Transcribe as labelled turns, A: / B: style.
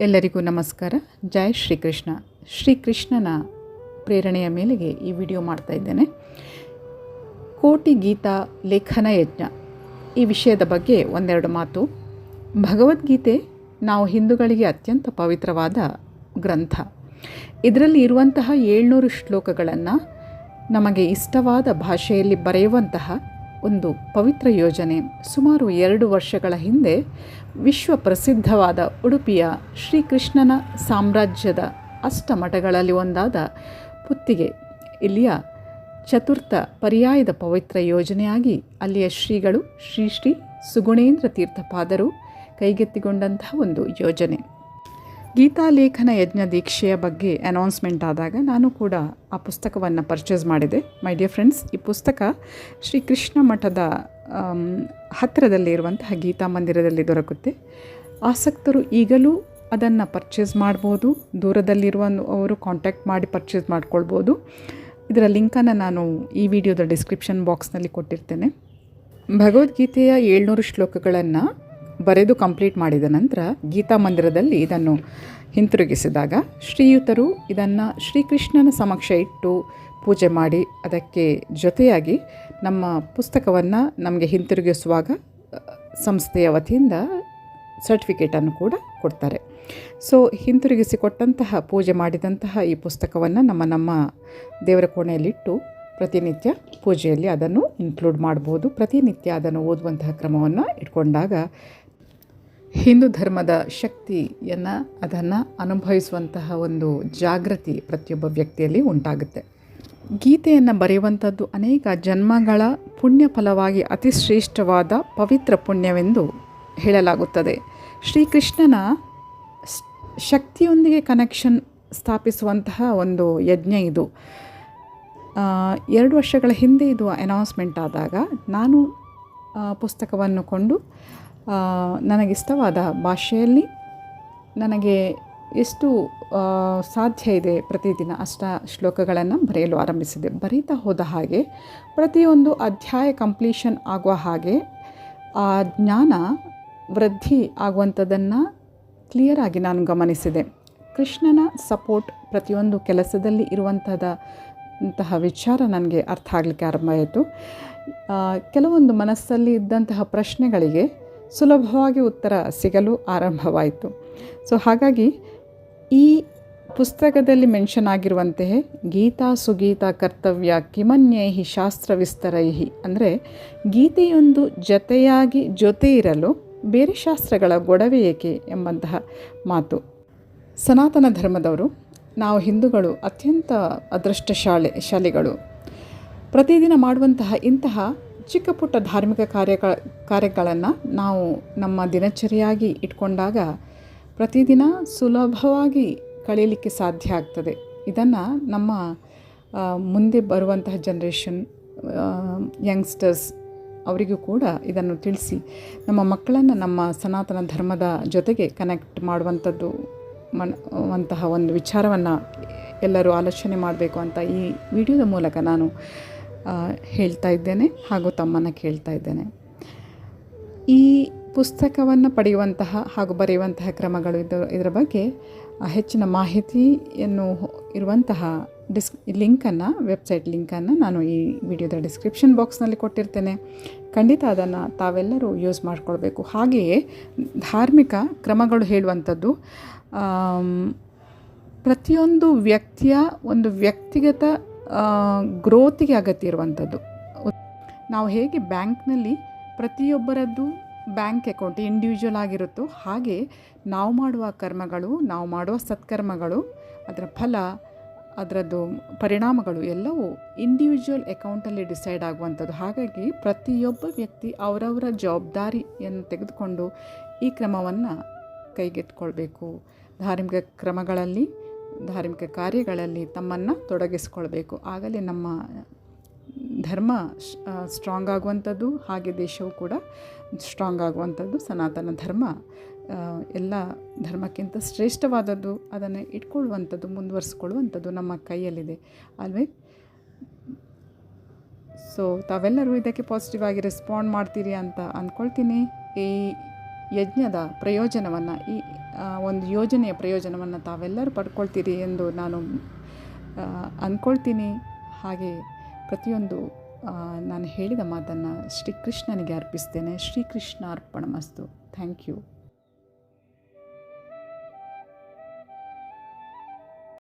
A: ಎಲ್ಲರಿಗೂ ನಮಸ್ಕಾರ. ಜೈ ಶ್ರೀಕೃಷ್ಣ. ಶ್ರೀಕೃಷ್ಣನ ಪ್ರೇರಣೆಯ ಮೇಲೆಗೆ ಈ ವಿಡಿಯೋ ಮಾಡ್ತಾ ಇದ್ದೇನೆ. ಕೋಟಿ ಗೀತಾ ಲೇಖನ ಯಜ್ಞ. ಈ ವಿಷಯದ ಬಗ್ಗೆ ಒಂದೆರಡು ಮಾತು. ಭಗವದ್ಗೀತೆ ನಾವು ಹಿಂದೂಗಳಿಗೆ ಅತ್ಯಂತ ಪವಿತ್ರವಾದ ಗ್ರಂಥ. ಇದರಲ್ಲಿ ಇರುವಂತಹ ಏಳ್ನೂರು ಶ್ಲೋಕಗಳನ್ನು ನಮಗೆ ಇಷ್ಟವಾದ ಭಾಷೆಯಲ್ಲಿ ಬರೆಯುವಂತಹ ಒಂದು ಪವಿತ್ರ ಯೋಜನೆ ಸುಮಾರು ಎರಡು ವರ್ಷಗಳ ಹಿಂದೆ ವಿಶ್ವ ಪ್ರಸಿದ್ಧವಾದ ಉಡುಪಿಯ ಶ್ರೀಕೃಷ್ಣನ ಸಾಮ್ರಾಜ್ಯದ ಅಷ್ಟಮಠಗಳಲ್ಲಿ ಒಂದಾದ ಪುತ್ತಿಗೆ ಇಲ್ಲಿಯ ಚತುರ್ಥ ಪರ್ಯಾಯದ ಪವಿತ್ರ ಯೋಜನೆಯಾಗಿ ಅಲ್ಲಿಯ ಶ್ರೀಗಳು ಶ್ರೀ ಶ್ರೀ ಸುಗುಣೇಂದ್ರ ತೀರ್ಥಪಾದರು ಕೈಗೆತ್ತಿಕೊಂಡಂತಹ ಒಂದು ಯೋಜನೆ. ಗೀತಾಲೇಖನ ಯಜ್ಞ ದೀಕ್ಷೆಯ ಬಗ್ಗೆ ಅನೌನ್ಸ್ಮೆಂಟ್ ಆದಾಗ ನಾನು ಕೂಡ ಆ ಪುಸ್ತಕವನ್ನು ಪರ್ಚೇಸ್ ಮಾಡಿದೆ. ಮೈ ಡಿಯರ್ ಫ್ರೆಂಡ್ಸ್ ಈ ಪುಸ್ತಕ ಶ್ರೀ ಕೃಷ್ಣ ಮಠದ ಹತ್ತಿರದಲ್ಲಿರುವಂತಹ ಗೀತಾ ಮಂದಿರದಲ್ಲಿ ದೊರಕುತ್ತೆ. ಆಸಕ್ತರು ಈಗಲೂ ಅದನ್ನು ಪರ್ಚೇಸ್ ಮಾಡ್ಬೋದು ದೂರದಲ್ಲಿರುವ ಅವರು ಕಾಂಟ್ಯಾಕ್ಟ್ ಮಾಡಿ ಪರ್ಚೇಸ್ ಮಾಡ್ಕೊಳ್ಬೋದು. ಇದರ ಲಿಂಕನ್ನು ನಾನು ಈ ವಿಡಿಯೋದ ಡಿಸ್ಕ್ರಿಪ್ಷನ್ ಬಾಕ್ಸ್ನಲ್ಲಿ ಕೊಟ್ಟಿರ್ತೇನೆ. ಭಗವದ್ಗೀತೆಯ ಏಳ್ನೂರು ಶ್ಲೋಕಗಳನ್ನು ಬರೆದು ಕಂಪ್ಲೀಟ್ ಮಾಡಿದ ನಂತರ ಗೀತಾ ಮಂದಿರದಲ್ಲಿ ಇದನ್ನು ಹಿಂತಿರುಗಿಸಿದಾಗ ಶ್ರೀಯುತರು ಇದನ್ನು ಶ್ರೀಕೃಷ್ಣನ ಸಮಕ್ಷ ಇಟ್ಟು ಪೂಜೆ ಮಾಡಿ ಅದಕ್ಕೆ ಜೊತೆಯಾಗಿ ನಮ್ಮ ಪುಸ್ತಕವನ್ನು ನಮಗೆ ಹಿಂತಿರುಗಿಸುವಾಗ ಸಂಸ್ಥೆಯ ವತಿಯಿಂದ ಸರ್ಟಿಫಿಕೇಟನ್ನು ಕೂಡ ಕೊಡ್ತಾರೆ. ಸೊ ಹಿಂತಿರುಗಿಸಿ ಕೊಟ್ಟಂತಹ ಪೂಜೆ ಮಾಡಿದಂತಹ ಈ ಪುಸ್ತಕವನ್ನು ನಮ್ಮ ನಮ್ಮ ದೇವರ ಕೋಣೆಯಲ್ಲಿಟ್ಟು ಪ್ರತಿನಿತ್ಯ ಪೂಜೆಯಲ್ಲಿ ಅದನ್ನು ಇನ್ಕ್ಲೂಡ್ ಮಾಡ್ಬೋದು. ಪ್ರತಿನಿತ್ಯ ಅದನ್ನು ಓದುವಂತಹ ಕ್ರಮವನ್ನು ಇಟ್ಕೊಂಡಾಗ ಹಿಂದೂ ಧರ್ಮದ ಶಕ್ತಿಯನ್ನು, ಅದನ್ನು ಅನುಭವಿಸುವಂತಹ ಒಂದು ಜಾಗೃತಿ ಪ್ರತಿಯೊಬ್ಬ ವ್ಯಕ್ತಿಯಲ್ಲಿ ಉಂಟಾಗುತ್ತೆ. ಗೀತೆಯನ್ನು ಬರೆಯುವಂಥದ್ದು ಅನೇಕ ಜನ್ಮಗಳ ಪುಣ್ಯ ಫಲವಾಗಿ ಅತಿ ಶ್ರೇಷ್ಠವಾದ ಪವಿತ್ರ ಪುಣ್ಯವೆಂದು ಹೇಳಲಾಗುತ್ತದೆ. ಶ್ರೀಕೃಷ್ಣನ ಶಕ್ತಿಯೊಂದಿಗೆ ಕನೆಕ್ಷನ್ ಸ್ಥಾಪಿಸುವಂತಹ ಒಂದು ಯಜ್ಞ ಇದು. ಎರಡು ವರ್ಷಗಳ ಹಿಂದೆ ಇದು ಅನೌನ್ಸ್ಮೆಂಟ್ ಆದಾಗ ನಾನು ಪುಸ್ತಕವನ್ನು ಕೊಂಡು ನನಗಿಷ್ಟವಾದ ಭಾಷೆಯಲ್ಲಿ ನನಗೆ ಎಷ್ಟು ಸಾಧ್ಯ ಇದೆ ಪ್ರತಿದಿನ ಅಷ್ಟ ಶ್ಲೋಕಗಳನ್ನು ಬರೆಯಲು ಆರಂಭಿಸಿದೆ. ಬರೀತಾ ಹೋದ ಹಾಗೆ ಪ್ರತಿಯೊಂದು ಅಧ್ಯಾಯ ಕಂಪ್ಲೀಷನ್ ಆಗುವ ಹಾಗೆ ಆ ಜ್ಞಾನ ವೃದ್ಧಿ ಆಗುವಂಥದ್ದನ್ನು ಕ್ಲಿಯರಾಗಿ ನಾನು ಗಮನಿಸಿದೆ. ಕೃಷ್ಣನ ಸಪೋರ್ಟ್ ಪ್ರತಿಯೊಂದು ಕೆಲಸದಲ್ಲಿ ಇರುವಂಥದ ಅಂತಹ ವಿಚಾರ ನನಗೆ ಅರ್ಥ ಆಗಲಿಕ್ಕೆ ಆರಂಭ ಆಯಿತು. ಕೆಲವೊಂದು ಮನಸ್ಸಲ್ಲಿ ಇದ್ದಂತಹ ಪ್ರಶ್ನೆಗಳಿಗೆ ಸುಲಭವಾಗಿ ಉತ್ತರ ಸಿಗಲು ಆರಂಭವಾಯಿತು. ಸೊ ಹಾಗಾಗಿ ಈ ಪುಸ್ತಕದಲ್ಲಿ ಮೆನ್ಷನ್ ಆಗಿರುವಂತೆಯೇ ಗೀತಾ ಸುಗೀತಾ ಕರ್ತವ್ಯ ಕಿಮನ್ಯೈಹಿ ಶಾಸ್ತ್ರ ವಿಸ್ತರೈಹಿ ಅಂದರೆ ಗೀತೆಯೊಂದು ಜತೆಯಾಗಿ ಜೊತೆ ಇರಲು ಬೇರೆ ಶಾಸ್ತ್ರಗಳ ಗೊಡವೆ ಏಕೆ ಎಂಬಂತಹ ಮಾತು. ಸನಾತನ ಧರ್ಮದವರು, ನಾವು ಹಿಂದೂಗಳು ಅತ್ಯಂತ ಅದೃಷ್ಟಶಾಲೆ ಶಾಲಿಗಳು. ಪ್ರತಿದಿನ ಮಾಡುವಂತಹ ಇಂತಹ ಚಿಕ್ಕ ಪುಟ್ಟ ಧಾರ್ಮಿಕ ಕಾರ್ಯಗಳ ಕಾರ್ಯಗಳನ್ನು ನಾವು ನಮ್ಮ ದಿನಚರಿಯಾಗಿ ಇಟ್ಕೊಂಡಾಗ ಪ್ರತಿದಿನ ಸುಲಭವಾಗಿ ಕಳೀಲಿಕ್ಕೆ ಸಾಧ್ಯ ಆಗ್ತದೆ. ಇದನ್ನು ನಮ್ಮ ಮುಂದೆ ಬರುವಂತಹ ಜನ್ರೇಷನ್ ಯಂಗ್ಸ್ಟರ್ಸ್ ಅವರಿಗೂ ಕೂಡ ಇದನ್ನು ತಿಳಿಸಿ, ನಮ್ಮ ಮಕ್ಕಳನ್ನು ನಮ್ಮ ಸನಾತನ ಧರ್ಮದ ಜೊತೆಗೆ ಕನೆಕ್ಟ್ ಮಾಡುವಂಥದ್ದು ಮನ್, ಅಂತಹ ಒಂದು ವಿಚಾರವನ್ನು ಎಲ್ಲರೂ ಆಲೋಚನೆ ಮಾಡಬೇಕು ಅಂತ ಈ ವಿಡಿಯೋದ ಮೂಲಕ ನಾನು ಹೇಳ್ತಾ ಇದ್ದೇನೆ ಹಾಗೂ ತಮ್ಮನ್ನು ಕೇಳ್ತಾ ಇದ್ದೇನೆ. ಈ ಪುಸ್ತಕವನ್ನು ಪಡೆಯುವಂತಹ ಹಾಗೂ ಬರೆಯುವಂತಹ ಕ್ರಮಗಳು ಇದು ಇದರ ಬಗ್ಗೆ ಹೆಚ್ಚಿನ ಮಾಹಿತಿಯನ್ನು ಇರುವಂತಹ ಡಿಸ್, ಲಿಂಕನ್ನು, ವೆಬ್ಸೈಟ್ ಲಿಂಕನ್ನು ನಾನು ಈ ವಿಡಿಯೋದ ಡಿಸ್ಕ್ರಿಪ್ಷನ್ ಬಾಕ್ಸ್ನಲ್ಲಿ ಕೊಟ್ಟಿರ್ತೇನೆ. ಖಂಡಿತ ಅದನ್ನು ತಾವೆಲ್ಲರೂ ಯೂಸ್ ಮಾಡಿಕೊಳ್ಬೇಕು. ಹಾಗೆಯೇ ಧಾರ್ಮಿಕ ಕ್ರಮಗಳು ಹೇಳುವಂಥದ್ದು ಪ್ರತಿಯೊಂದು ವ್ಯಕ್ತಿಯ ಒಂದು ವ್ಯಕ್ತಿಗತ ಗ್ರೋತಿಗೆ ಅಗತ್ಯ ಇರುವಂಥದ್ದು ನಾವು ಹೇಗೆ ಬ್ಯಾಂಕ್ನಲ್ಲಿ ಪ್ರತಿಯೊಬ್ಬರದ್ದು ಬ್ಯಾಂಕ್ ಅಕೌಂಟ್ ಇಂಡಿವಿಜುವಲ್ ಆಗಿರುತ್ತೋ ಹಾಗೆ ನಾವು ಮಾಡುವ ಕರ್ಮಗಳು, ನಾವು ಮಾಡುವ ಸತ್ಕರ್ಮಗಳು, ಅದರ ಫಲ, ಅದರದ್ದು ಪರಿಣಾಮಗಳು ಎಲ್ಲವೂ ಇಂಡಿವಿಜುವಲ್ ಅಕೌಂಟಲ್ಲಿ ಡಿಸೈಡ್ ಆಗುವಂಥದ್ದು. ಹಾಗಾಗಿ ಪ್ರತಿಯೊಬ್ಬ ವ್ಯಕ್ತಿ ಅವರವರ ಜವಾಬ್ದಾರಿಯನ್ನು ತೆಗೆದುಕೊಂಡು ಈ ಕ್ರಮವನ್ನು ಕೈಗೆತ್ತಿಕೊಳ್ಬೇಕು. ಧಾರ್ಮಿಕ ಕ್ರಮಗಳಲ್ಲಿ ಧಾರ್ಮಿಕ ಕಾರ್ಯಗಳಲ್ಲಿ ತಮ್ಮನ್ನು ತೊಡಗಿಸ್ಕೊಳ್ಬೇಕು. ಆಗಲೇ ನಮ್ಮ ಧರ್ಮ ಸ್ಟ್ರಾಂಗ್ ಆಗುವಂಥದ್ದು, ಹಾಗೆ ದೇಶವು ಕೂಡ ಸ್ಟ್ರಾಂಗ್ ಆಗುವಂಥದ್ದು, ಸನಾತನ ಧರ್ಮ ಎಲ್ಲ ಧರ್ಮಕ್ಕಿಂತ ಶ್ರೇಷ್ಠವಾದದ್ದು, ಅದನ್ನು ಇಟ್ಕೊಳ್ಳುವಂಥದ್ದು, ಮುಂದುವರಿಸ್ಕೊಳ್ಳುವಂಥದ್ದು ನಮ್ಮ ಕೈಯಲ್ಲಿದೆ. ಅಲ್ವೇ? ಸೊ ತಾವೆಲ್ಲರೂ ಇದಕ್ಕೆ ಪಾಸಿಟಿವ್ ಆಗಿ ರೆಸ್ಪಾಂಡ್ ಮಾಡ್ತೀರಿ ಅಂತ ಅಂದ್ಕೊಳ್ತೀನಿ ಈ ಯಜ್ಞದ ಪ್ರಯೋಜನವನ್ನು, ಈ ಒಂದು ಯೋಜನೆಯ ಪ್ರಯೋಜನವನ್ನು ತಾವೆಲ್ಲರೂ ಪಡ್ಕೊಳ್ತೀರಿ ಎಂದು ನಾನು ಅಂದ್ಕೊಳ್ತೀನಿ ಹಾಗೆ ಪ್ರತಿಯೊಂದು ನಾನು ಹೇಳಿದ ಮಾತನ್ನು ಶ್ರೀಕೃಷ್ಣನಿಗೆ ಅರ್ಪಿಸ್ತೇನೆ. ಶ್ರೀಕೃಷ್ಣ ಅರ್ಪಣಮಸ್ತು ಥ್ಯಾಂಕ್ ಯು.